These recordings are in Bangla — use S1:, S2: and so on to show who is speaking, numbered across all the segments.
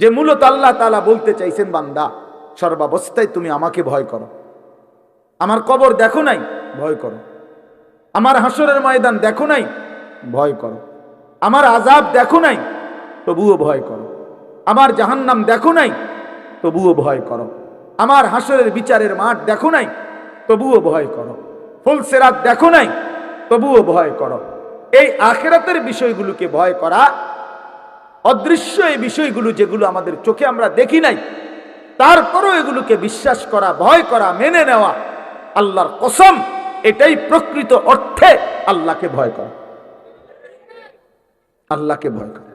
S1: যে মূলত আল্লাহ তালা বলতে চাইছেন, বান্দা, সর্বাবস্থায় তুমি আমাকে ভয় করো। আমার কবর দেখো নাই, ভয় করো। আমার হাসরের ময়দান দেখো নাই, ভয় করো। আমার আজাব দেখো নাই, তবুও ভয় করো। আমার জাহান্নাম দেখো নাই, তবুও ভয় করো। আমার হাসরের বিচারের মাঠ দেখো নাই, তবুও ভয় করো। ফুলসেরাত দেখো নাই, তবুও ভয় করো। এই আখেরাতের বিষয়গুলোকে ভয় করা অদৃশ্য এই বিষয়গুলো যেগুলো আমাদের চোখে আমরা দেখি নাই, তারপরও এগুলোকে বিশ্বাস করা, ভয় করা, মেনে নেওয়া আল্লাহর কসম, এটাই প্রকৃত অর্থে আল্লাহকে ভয় করা। আল্লাহকে ভয় করা।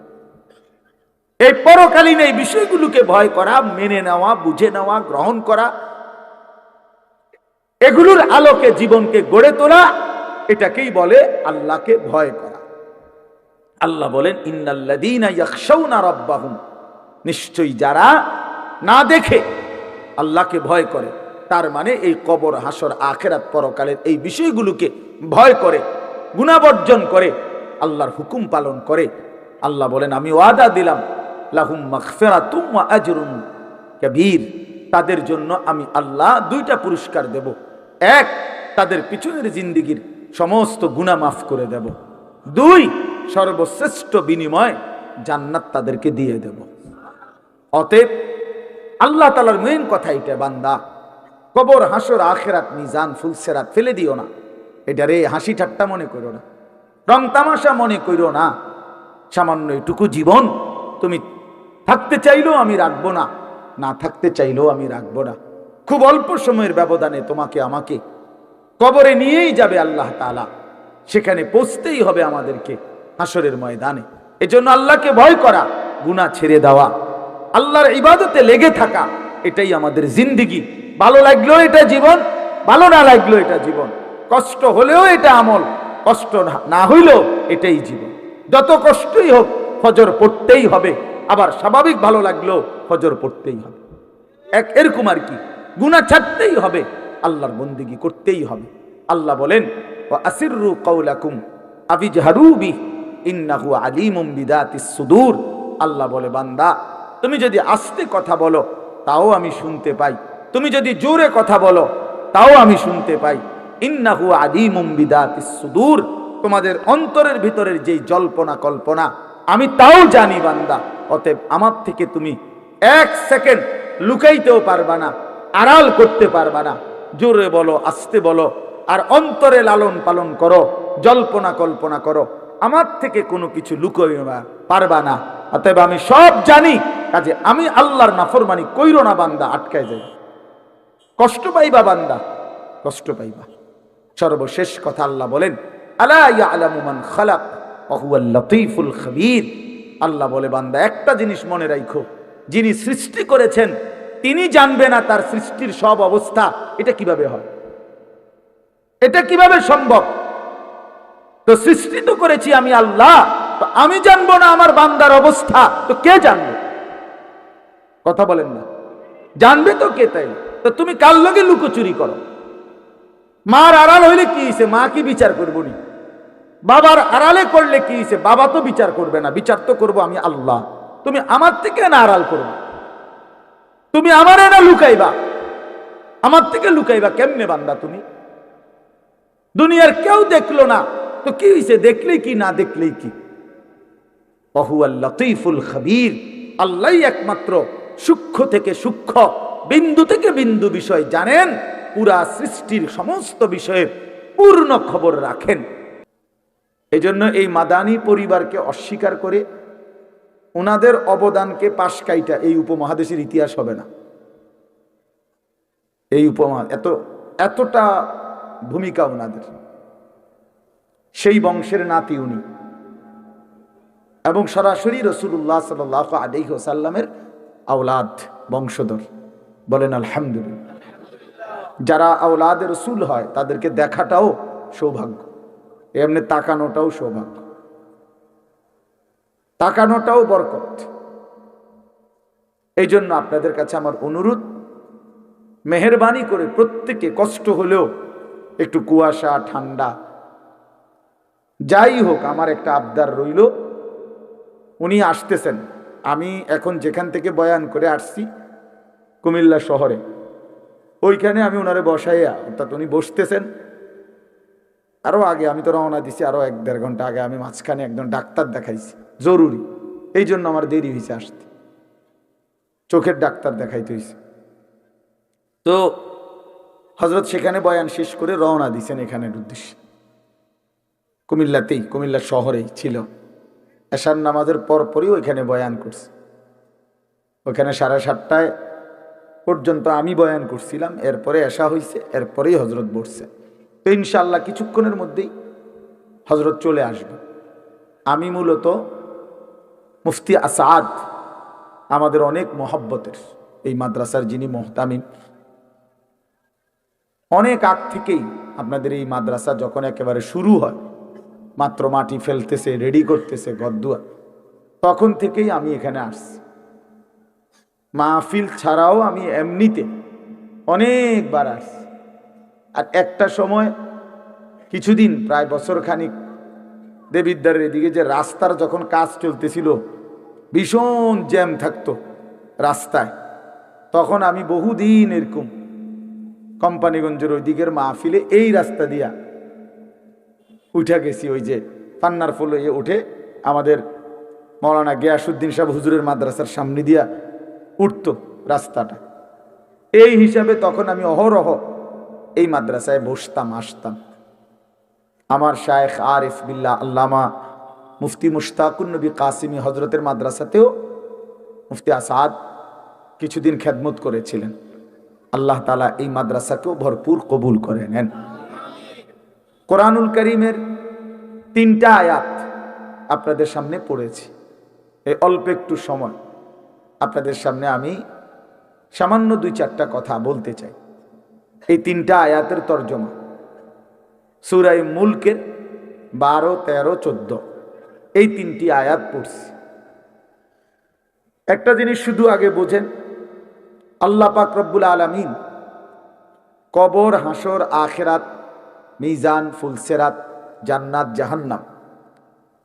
S1: এই পরকালীন এই বিষয়গুলোকে ভয় করা, মেনে নেওয়া, বুঝে নেওয়া, গ্রহণ করা, এগুলোর আলোকে জীবনকে গড়ে তোলা, এটাকেই বলে আল্লাহকে ভয় করা। আল্লাহ বলেন, ইন্নাল্লাযীনা নিশ্চয়ই যারা না দেখে আল্লাহকে ভয় করে, তার মানে এই কবর, হাসর, আখেরাত পরকালের এই বিষয়গুলোকে ভয় করে, গুণাবর্জন করে, আল্লাহর হুকুম পালন করে। আল্লাহ বলেন, আমি ওয়াদা দিলাম, লাহুম আজরুন কাবীর। তাদের জন্য আমি আল্লাহ দুইটা পুরস্কার দেব। এক, তাদের পিছনের জিন্দিগির সমস্ত গুনাহ মাফ করে দেব। দুই সর্বশ্রেষ্ঠ বিনিময় জান্নাত তাদেরকে দিয়ে দেব। অতএব আল্লাহ তালার মেন কথা এটা বান্দা। কবর, হাসর, আখেরাত, মিজান, ফুলসেরাত ফেলে দিও না। এটা রে হাসি ঠাট্টা মনে করো না। রং তামাশা মনে করো না। সামান্য এটুকু জীবন তুমি থাকতে চাইলেও আমি রাখব না। না থাকতে চাইলেও আমি রাখব না। খুব অল্প সময়ের ব্যবধানে তোমাকে, আমাকে কবরে নিয়েই যাবে আল্লাহ তালা সেখানে পৌঁছতেই হবে আমাদেরকে। হাসরের ময়দানে। এজন্য আল্লাহকে ভয় করা, গুনাহ ছেড়ে দেওয়া, আল্লাহর ইবাদতে লেগে থাকা, এটাই আমাদের জিন্দিগি। ভালো লাগলেও এটা জীবন, ভালো না লাগলেও এটা জীবন। কষ্ট হলেও এটা আমল, কষ্ট না- হইলেও এটাই জীবন। যত কষ্টই হোক, ফজর পড়তেই হবে। আবার স্বাভাবিক ভালো লাগলেও ফজর পড়তেই হবে। এক, এরকম আর কি। গুণা ছাড়তেই হবে, আল্লাহর বন্দিগি করতেই হবে। আল্লাহ বলেন ও আসিরু কৌলাকুম আবিজহারুবি ইন্নাহু আলিমুম বিদাতিস সুদূর। আল্লাহ বলে, বান্দা, তুমি যদি আস্তে কথা বলো, তাও আমি শুনতে পাই। তুমি যদি জোরে কথা বলো, তাও আমি শুনতে পাই। ইন্নাহু আলিমুম বিদাতিস সুদূর। তোমাদের অন্তরের ভিতরের যেই জল্পনা কল্পনা, আমি তাও জানি, বান্দা, অতএব আমার থেকে তুমি এক সেকেন্ড লুকাইতেও পারবা না, আড়াল করতে পারবা না। জোরে বলো, আস্তে বলো, আর অন্তরে লালন পালন করো জল্পনা কল্পনা করো। আমার থেকে কোনো কিছু লুকোইবা পারবা না। অতএব আমি সব জানি, কাজে আমি আল্লাহর নাফরমানি কইরো না বান্দা, আটকায় যাই। কষ্ট পাইবা বান্দা, কষ্ট পাইবা। সর্বশেষ কথা আল্লাহ বলেন, আলা ইয়ালামু মান খালাক, ওয়া হুয়াল লতীফুল খবীর। আল্লাহ বলে, বান্দা, একটা জিনিস মনে রাখো যিনি সৃষ্টি করেছেন, তিনি জানবে না তার সৃষ্টির সব অবস্থা, এটা কীভাবে হয়? এটা কীভাবে সম্ভব? তো সৃষ্টি তো করেছি আমি আল্লাহ, তো আমি জানব না আমার বান্দার অবস্থা, তো কে জানবে? কথা বলেন না। জানবে তো কে তাই? তো তুমি কার লগে লুকোচুরি করো? মার আড়াল হইলে কি হইছে? মা কি বিচার করব নি? বাবার আড়ালে করলে কি হইছে? বাবা তো বিচার করবে না, বিচার তো করব আমি আল্লাহ। তুমি আমার থেকে না আড়াল করবে? তুমি আমারে না লুকাইবা? আমার থেকে লুকাইবা কেমনে বান্দা তুমি? দুনিয়ার কেউ দেখল না তো কি হইছে? দেখলেই কি, না দেখলেই কি? অহুয়াল লতিফুল খবীর আল্লাহ একমাত্র সূক্ষ্ম থেকে সূক্ষ্ম, বিন্দু থেকে বিন্দু বিষয় জানেন, পুরা সৃষ্টির সমস্ত বিষয়ের পূর্ণ খবর রাখেন। এজন্য এই মাদানী পরিবারকে অস্বীকার করে ওনাদের অবদানকে পাশ কাইটা এই উপমহাদেশের ইতিহাস হবে না। এই উপমহা এত এতটা ভূমিকা ওনাদের সেই বংশের নাতি উনি। এবং সরাসরি রসুল্লাহ সাল আলি সাল্লামের আওলাদ, বংশধর। বলেন, আলহামদুলিল্লাহ। যারা আওলাদের রসুল হয়, তাদেরকে দেখাটাও সৌভাগ্য। এমনি তাকানোটাও সৌভাগ্য। তাকানোটাও বরকত। এই জন্য আপনাদের কাছে আমার অনুরোধ, মেহরবানি করে প্রত্যেকে কষ্ট হলেও একটু কুয়াশা, ঠান্ডা যাই হোক, আমার একটা আবদার রইল। উনি আসতেছেন। আমি এখন যেখান থেকে বয়ান করে আসছি, কুমিল্লা শহরে। ওইখানে আমি ওনারে বসাইয়া, অর্থাৎ উনি বসতেছেন। আরও আগে আমি তো রওনা দিছি আরও এক দেড় ঘণ্টা আগে আমি মাঝখানে একজন ডাক্তার দেখাইছি। জরুরি। এই জন্য আমার দেরি হয়েছে আসতে। চোখের ডাক্তার দেখাইতে হয়েছে তো হজরত সেখানে বয়ান শেষ করে রওনা দিছেন এখানের উদ্দেশ্যে। কুমিল্লাতেই, কুমিল্লা শহরেই ছিল। এশার নামাজের পরপরই ওইখানে বয়ান করছে। ওখানে সাড়ে সাতটায় পর্যন্ত আমি বয়ান করছিলাম, এরপরে এশা হয়েছে এরপরেই হজরত বসছে। তো ইনশাল্লাহ কিছুক্ষণের মধ্যেই হজরত চলে আসবে। আমি মূলত মুফতি আসাদ, আমাদের অনেক মহব্বতের, এই মাদ্রাসার যিনি মোহতামিম। অনেক আগ থেকেই আপনাদের এই মাদ্রাসা যখন একেবারে শুরু হয় মাত্র মাটি ফেলতেছে রেডি করতেছে গদ্দুয়া তখন থেকেই আমি এখানে আসছি। মাহফিল ছাড়াও আমি এমনিতে অনেকবার আসছি। আর একটা সময়, কিছুদিন, প্রায় বছর খানিক দেবিদ্বারের এদিকে যে রাস্তার যখন কাজ চলতেছিল, ভীষণ জ্যাম থাকতো রাস্তায়। তখন আমি বহুদিন এরকম কোম্পানিগঞ্জের ওই দিকের মাহফিলে এই রাস্তা দিয়া উঠে গেছি ওই যে পান্নার ফুল ইয়ে উঠে আমাদের মৌলানা গিয়াসুদ্দিন সাহেব হুজুরের মাদ্রাসার সামনে দিয়া উঠত রাস্তাটা। এই হিসাবে তখন আমি অহরহ এই মাদ্রাসায় বসতাম, আসতাম। আমার শায়েখ আরিফ বিল্লাহ আল্লামা মুফতি মুশতাকুন নবী কাসিমি হজরতের মাদ্রাসাতেও মুফতি আসাদ কিছুদিন খেদমত করেছিলেন। আল্লাহ তালা এই মাদ্রাসাকেও ভরপুর কবুল করে নেন। কোরআনুল করিমের তিনটা আয়াত আপনাদের সামনে পড়েছি। এই অল্প একটু সময়। আপনাদের সামনে আমি সামান্য দুই চারটা কথা বলতে চাই। এই তিনটা আয়াতের তর্জমা। সুরাই মুলকের বারো, তেরো, চোদ্দ। এই তিনটি আয়াত পড়ছি। একটা জিনিস শুধু আগে বোঝেন, আল্লাহ পাক রব্বুল আলমিন কবর হাসর আখেরাত মিজান ফুলসেরাত জান্নাত, জাহান্নাম।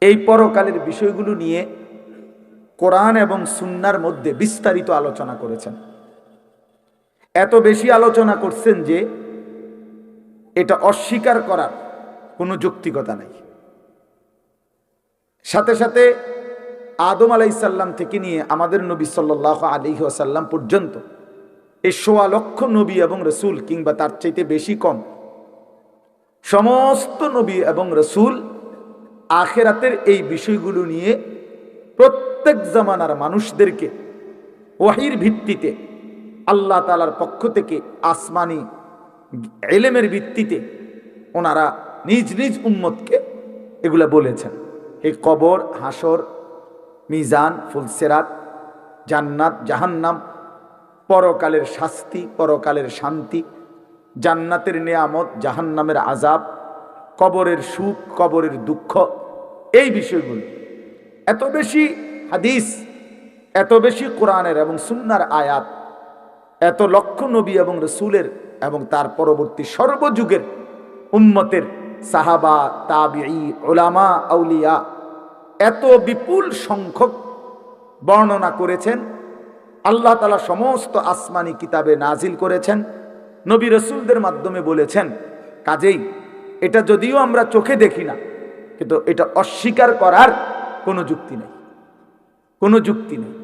S1: এই পরকালের বিষয়গুলো নিয়ে কোরআন এবং সুন্নার মধ্যে বিস্তারিত আলোচনা করেছেন। এত বেশি আলোচনা করছেন যে এটা অস্বীকার করার কোনো যৌক্তিকতা নাই। সাথে সাথে আদম আলাইসাল্লাম থেকে নিয়ে আমাদের নবী সাল্লাহ আলী আসাল্লাম পর্যন্ত এই সোয়া লক্ষ নবী এবং রসুল কিংবা তার চাইতে বেশি কম সমস্ত নবী এবং রসুল আখেরাতের এই বিষয়গুলো নিয়ে প্রত্যেক জামানার মানুষদেরকে ওয়াহির ভিত্তিতে আল্লাহ তালার পক্ষ থেকে আসমানি এলেমের ভিত্তিতে ওনারা নিজ নিজ উম্মতকে এগুলা বলেছেন। এই কবর হাসর মিজান, ফুলসেরাত, জান্নাত, জাহান্নাম, পরকালের শাস্তি, পরকালের শান্তি জান্নাতের নেয়ামত, জাহান্নামের আজাব কবরের সুখ, কবরের দুঃখ, এই বিষয়গুলো। এত বেশি হাদিস, এত বেশি কোরআনের এবং সুন্নার আয়াত, এত লক্ষ নবী এবং রসুলের এবং তার পরবর্তী সর্বযুগের উম্মতের সাহাবা, তাবিঈ ওলামা আউলিয়া এত বিপুল সংখ্যক বর্ণনা করেছেন। আল্লাহ তালা সমস্ত আসমানি কিতাবে নাজিল করেছেন। নবী রসুলদের মাধ্যমে বলেছেন, কাজেই এটা যদিও আমরা চোখে দেখি না, কিন্তু এটা অস্বীকার করার কোনো যুক্তি নেই। কোনো যুক্তি নেই।